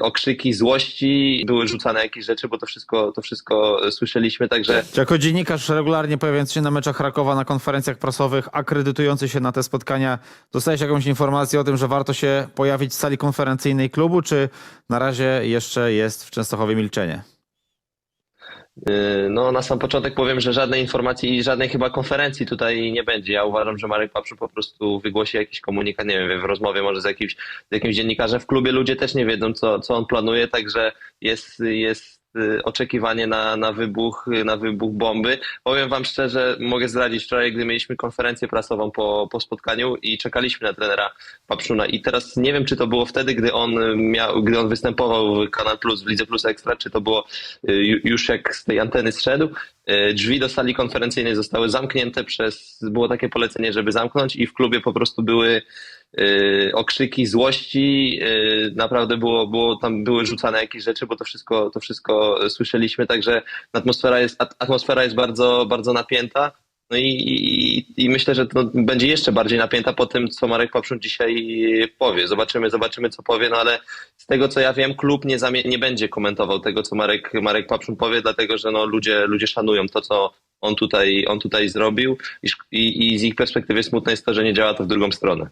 okrzyki złości, były rzucane jakieś rzeczy, bo to wszystko, to wszystko słyszeliśmy, także Jako dziennikarz regularnie pojawiający się na meczach Rakowa, na konferencjach prasowych, akredytujący się na te spotkania, dostałeś jakąś informację o tym, że warto się pojawić w sali konferencyjnej klubu, czy na razie jeszcze jest w Częstochowie milczenie? Yy, No, na sam początek powiem, że żadnej informacji i żadnej chyba konferencji tutaj nie będzie. Ja uważam, że Marek Papszu po prostu wygłosi jakiś komunikat, nie wiem, w rozmowie może z jakimś, z jakimś dziennikarzem. W klubie ludzie też nie wiedzą, co, co on planuje, także jest, jest oczekiwanie na, na wybuch, na wybuch bomby. Powiem wam szczerze, mogę zdradzić wczoraj, gdy mieliśmy konferencję prasową po, po spotkaniu i czekaliśmy na trenera Papszuna i teraz nie wiem, czy to było wtedy, gdy on miał, gdy on występował w Kanal Plus, w Lidze Plus Ekstra, czy to było y, ju- już jak z tej anteny zszedł. Y, Drzwi do sali konferencyjnej zostały zamknięte przez, było takie polecenie, żeby zamknąć i w klubie po prostu były y, okrzyki złości, y, naprawdę było, było tam były rzucane jakieś rzeczy, bo to wszystko, to wszystko słyszeliśmy, także atmosfera jest, at- atmosfera jest bardzo, bardzo napięta. No i, i, i myślę, że to będzie jeszcze bardziej napięta po tym, co Marek Papszun dzisiaj powie. Zobaczymy, zobaczymy, co powie, no ale z tego, co ja wiem, klub nie, nie będzie komentował tego, co Marek, Marek Papszun powie, dlatego, że no, ludzie, ludzie szanują to, co on tutaj, on tutaj zrobił i, i z ich perspektywy smutne jest to, że nie działa to w drugą stronę.